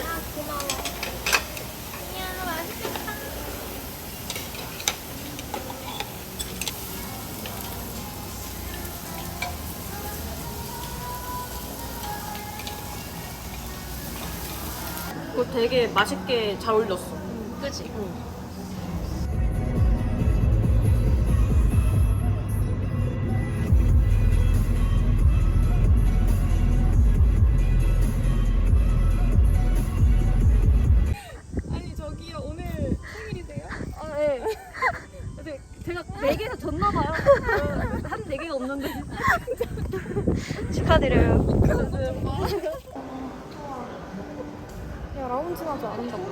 아, 고마워. 안녕, 맛있겠다. 그거 되게 맛있게 잘 올렸어. 그치? 아 축하드려요. 야 라운지가 좀 아름답다.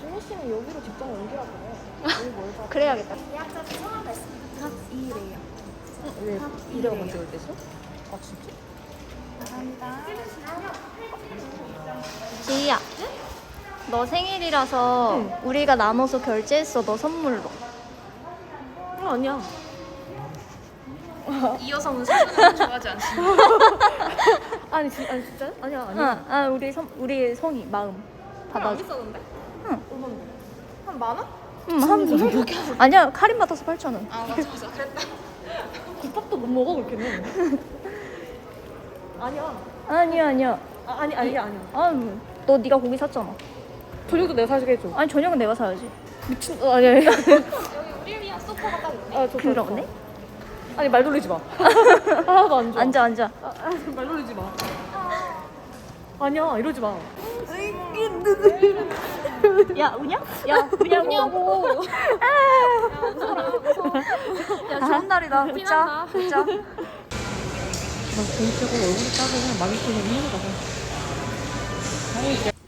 준희 씨는 여기로 직접 옮기라 그래. 여기 멀다. 그래야겠다. 왜 이래가 먼저 올 때죠? 아, 진짜? 지희야. 너 생일이라서 우리가 나눠서 결제했어. 너 선물로. 어, 아니야. 이 여성은 사진을 좋아하지 않습니다. 아니, 진, 아니 진짜? 아니야, 아니야. 아, 아 우리 선 우리 성이 마음 받아줘. 비싸던데? 응. 얼마인데? 한만 원? 응, 한 아니야 할인 받아서 8천 원. 아, 맞아, 맞아. 그랬다. 국밥도 못 먹어 그렇게는. 아니야. 아니야 아니야. 아, 아니 아니야 아니야. 아, 뭐, 너 네가 고기 샀잖아. 저녁도 내가 사주게 해줘. 아니 저녁은 내가 사야지. 미친. 어, 아니야. 아니야. 여기 소파가 딱 있네. 아, 좋다, 그러네. 좋다. 아니 말 돌리지 마. 하나도 안 좋아. 앉아 앉아. 아, 아, 말 돌리지 마. 아니야 이러지 마. 야 우냐? 야 우냐고. 야 웃어라 웃어. 야 좋은 날이다. 웃자. 피난다. 웃자. 나 공채고 얼굴이 그냥 막이 쏘는 힘들다. 와,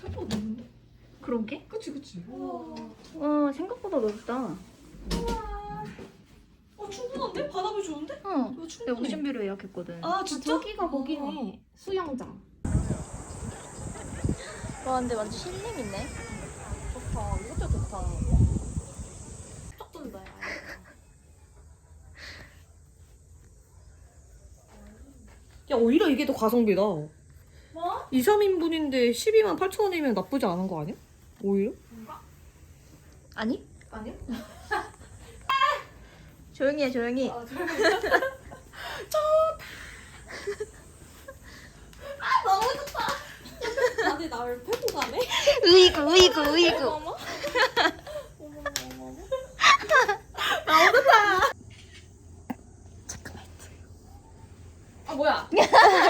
생각보다 넓네. 그러게? 그치, 그치. 와 생각보다 넓다. 어, 충분한데? 바다뷰 좋은데? 어. 이거 내가 충분해. 오션뷰로 예약했거든. 아, 진짜? 저기가 거기네. 수영장. 와 근데 완전 힐링 있네. 좋다. 이것도 좋다. 쫙 돈다. 야. 야, 오히려 이게 더 가성비다. 뭐? 2, 3인분인데 12만 8천 원이면 나쁘지 않은 거 아니야? 오히려? 아니? 아니야? 조용히 해 조용히. 다들 나를 패고 가네? 으이구 으이구 으이구. 어머. 아 뭐야?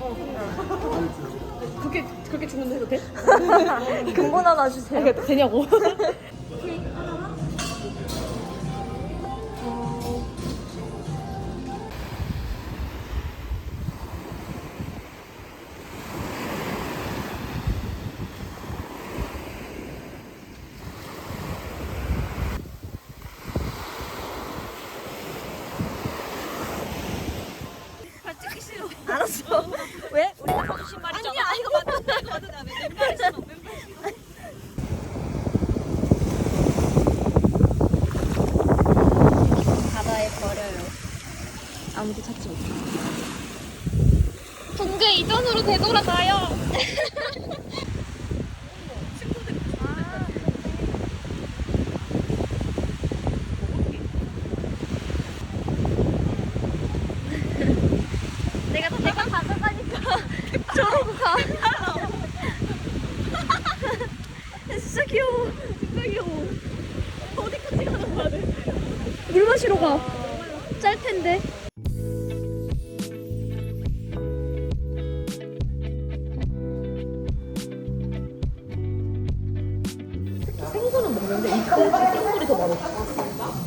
오레오랑 근본? 그렇게 그렇게 주문도 해도 돼? 근본 하나 주세요. 아니, 되냐고? 알았어. 왜? 우리 선수 신발이잖아. 아니야 이거 신어 신어. 바다에 버려요. 아무도 찾지 못해. 동계 이전으로 되돌아가요. 저러고 가. 진짜 귀여워. 진짜 귀여워. 어디까지 가는 거야? 물 마시러 가. 짤 텐데.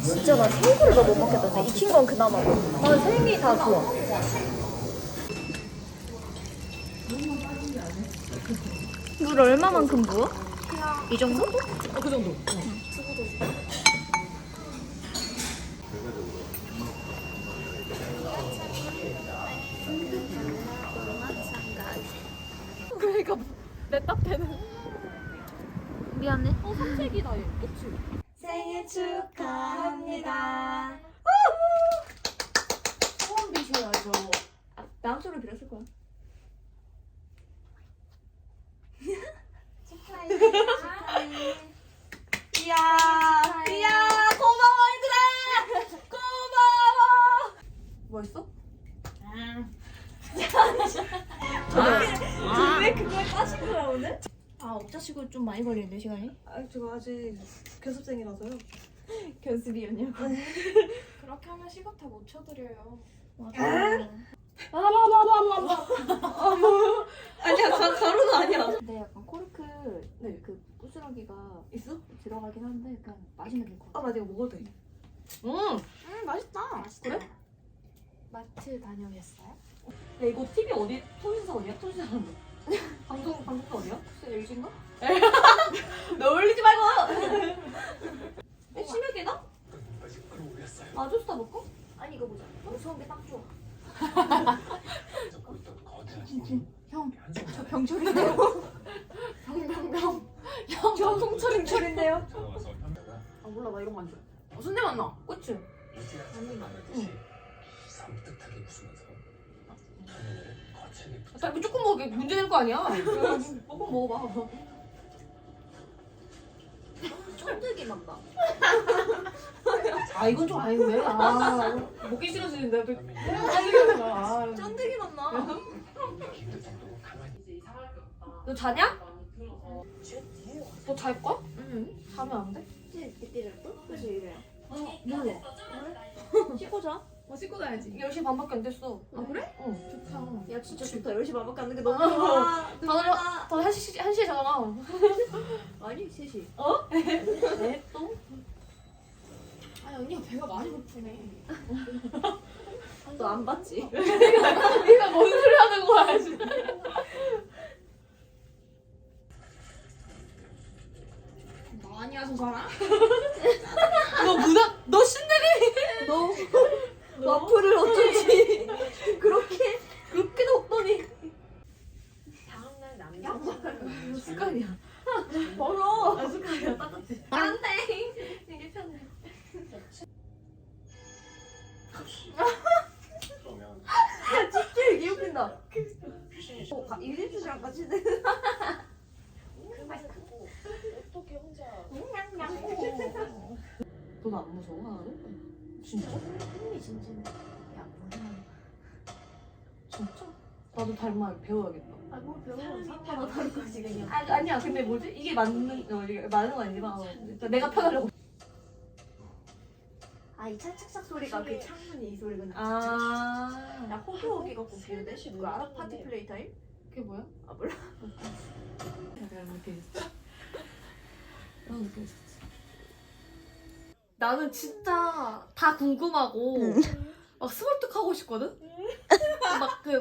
진짜 나 생굴을 더 못 먹겠다. 진짜. 익힌 그나마. 난 생이 다 좋아. 물 얼마만큼 부어? 이 정도? 그 정도. 그러니까 내 따태는 미안해. 어 삼색이다 얘. 그치? 생일 축하합니다. 소원 비셔야죠. 다음 소를 빌었을 거야. 이야, 이야, 고마워 얘들아. 고마워. 뭐였어? 왜 그걸 빠신 거야 오늘? 아 업자식으로 좀 많이 걸리는데 시간이? 아, 저 아직 교습생이라서요. 견습이었냐고. 그렇게 하면 시간타 못 쳐드려요. 아 니야, 가, 가루는 아니야. 근데 약간 코르크 네. 그 부스러기가 있어? 들어가긴 한데 그냥 맛있는 게 거. 아, 맞아, 이거 먹어도 돼. 음. 음 맛있다. 그래? 마트 다녀오셨어요? 야 이거 TV 어디? 토신사 어디야? 토신사 어디? 방송 방송 어디야? 혹시 LG인가? 너 올리지 말고. 에 심야계다? 아주 스타 먹고? 아니 이거 보자. 무서운 게 딱 좋아. 저 병철인데요. 병병병. 형, 저 홍철인철인데요. 아 몰라 나 이런 거 안 좋아. 무슨 내 맛나? 그치? 산뜻하게 웃으면서 한눈에 거칠게 자, 이거 조금 먹게 문제 될 거 아니야? 조금 먹어봐. 쫀득이 난다. 아 이건 좀 왜? 아 먹기 싫어지는데 또 아. 쫀득이 난다. 힘들 정도로 가만히 너 자냐? 너 잘 거야? 응. 자면 안 돼? 이때 잘거? 그래서 이래. 어, 몰라. 씻고 자. 뭐 씻고 자야지. 10시 반밖에 안 됐어. 아 그래? 응. 좋다. 야 진짜 좋다. 10시 반밖에 안 되는 게 너무 아, 좋아. 다들 더 1시, 1시에 자잖아. 아니 3시. 네, 또? 아니 언니가 배가 많이 고프네. 너 안 봤지? 네가 뭔 소리 하는 거야, 지금. 많이 하서 사람? 너 문화, 너! 너 와플을 어쩐지 그렇게 그렇게 먹더니 다음날 남자. 습관이야. 멀어. 아, 습관이야. 따뜻해. 안돼. 되게 편해. 그러면 찌질 귀엽긴다. 귀신이 어, 가- 씨랑 같이 돼. 어떻게 혼자? 넌안 무서워, 하나도? 진짜? 흥미 진진. 야 뭐야? 진짜? 나도 닮아 배워야겠다. 아뭘 배워? 사람마다 다른 거지 그냥. 아, 아니야. 근데 뭐지? 이게 맞는, 어, 이게 맞는 건 아니지만, 어, 일단 내가 편하려고. 아이 찰착착 소리가 그 창문이 이 소리가 나. 아. 야 호기호기 갖고 비는데? 그거 알아? 파티 플레이 타임? 그게 뭐야? 아 몰라. 약간 이렇게. 이런 느낌. 나는 진짜 다 궁금하고 막 스몰톡 하고 싶거든. 막 그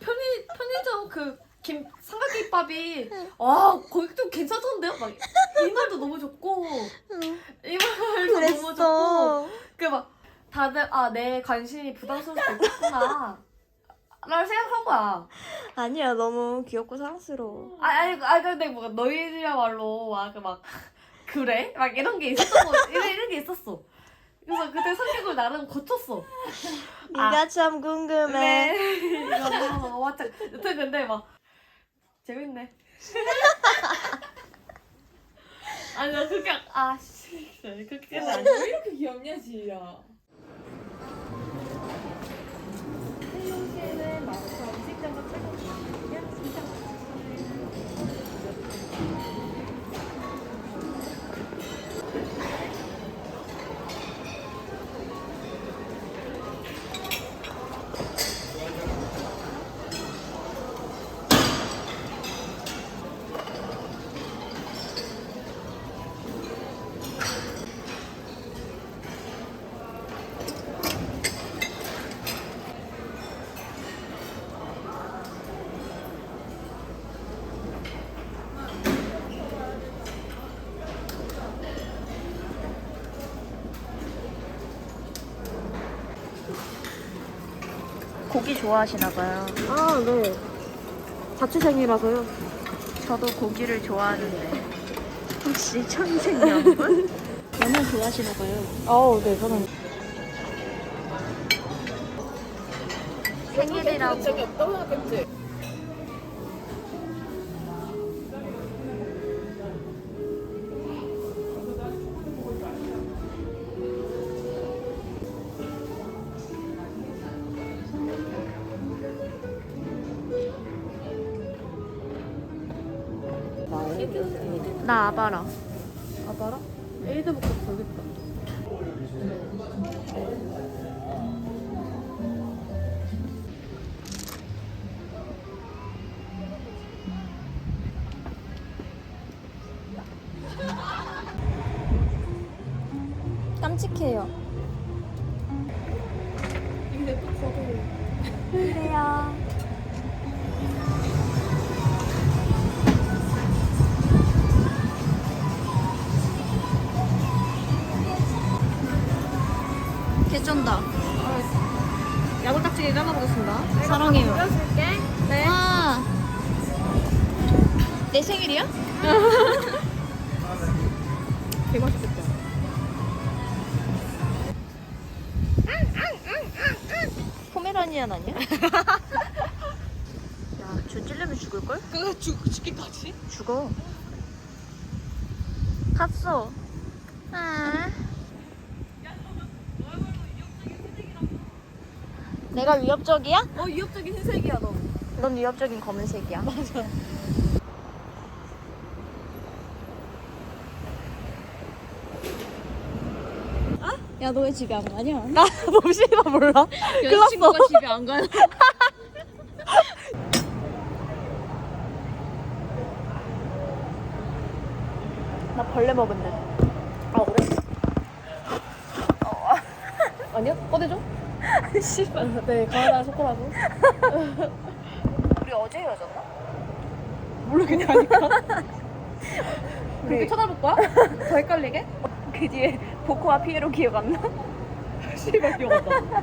편의 편의점 그 김 삼각김밥이 와 거기 좀 괜찮던데요? 막 이말도 너무 좋고 이말도 너무 좋고 그 막 다들 아 내 관심이 부담스러울 수 있구나. 라를 생각한 거야. 아니야 너무 귀엽고 사랑스러워. 아, 아니, 아, 근데 뭐, 너희들이야말로, 막, 그 막, 그래? 막 이런 게 있었던 거, 이런, 이런 게 있었어. 그래서 그때 성격을 나름 고쳤어. 네가 참 궁금해. 네. 이거, 맞아. 여튼 근데 막, 재밌네. 아니, 나 그게, 아, 씨. 그렇게는 아니야. 왜 이렇게 귀엽냐 지야? 고기 좋아하시나 봐요. 아, 네. 자취생이라서요. 저도 고기를 좋아하는데 혹시 천생연분? 라면 좋아하시나 봐요. 아, 네, 저는. 생일이라고 없다고 생각했지? 나 아바라. 아바라? 에이드부터 저겠다. 깜찍해요. 그래요. 개쩐다. 야골딱지게 잘라보겠습니다. 사랑해요. 네. 아, 내 생일이야? 개 맛있겠다. 포메라니안 아니야? 야, 저 찔려면 죽을걸? 그, 죽, 죽기까지? 죽어. 갔어. 아. 내가 위협적이야? 어, 위협적인 흰색이야, 너. 넌 위협적인 검은색이야. 맞아. 야, 너 왜 집에 안 가냐? 나 몹시나 몰라. 여자친구가 집에 안 가요. 나 벌레 먹은데. 아, 그래? 아니야? 꺼내줘? 씨발. 네, 가을아, 초코라고. 우리 어제 헤어졌나? 모르겠냐니까. 그렇게 쳐다볼 거야? 더 헷갈리게? 그 뒤에 보코와 피에로 기억 안 나? 씨발 기억한다.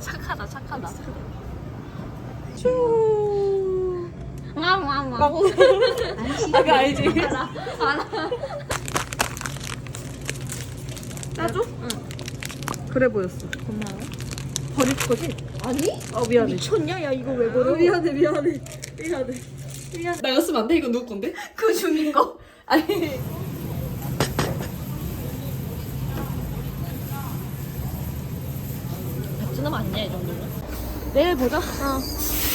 착하다, 착하다. 아까 알지? 따줘? 응. 그래 보였어. 고마워. 버릴 거지? 아니? 아, 미안해. 미쳤냐? 야, 이거 왜 버려? 미안해, 미안해. 미안해. 나 이거 쓰면 안 돼? 이거 누구 건데? 그 중인 거. 아니 박준호 맞냐, 이 정도면? 내일 보자. 어.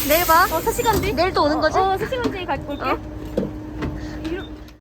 내일 봐. 어, 3시간 뒤? 내일 또 오는 거지? 어, 3시간 뒤에 갈게 올게. 어.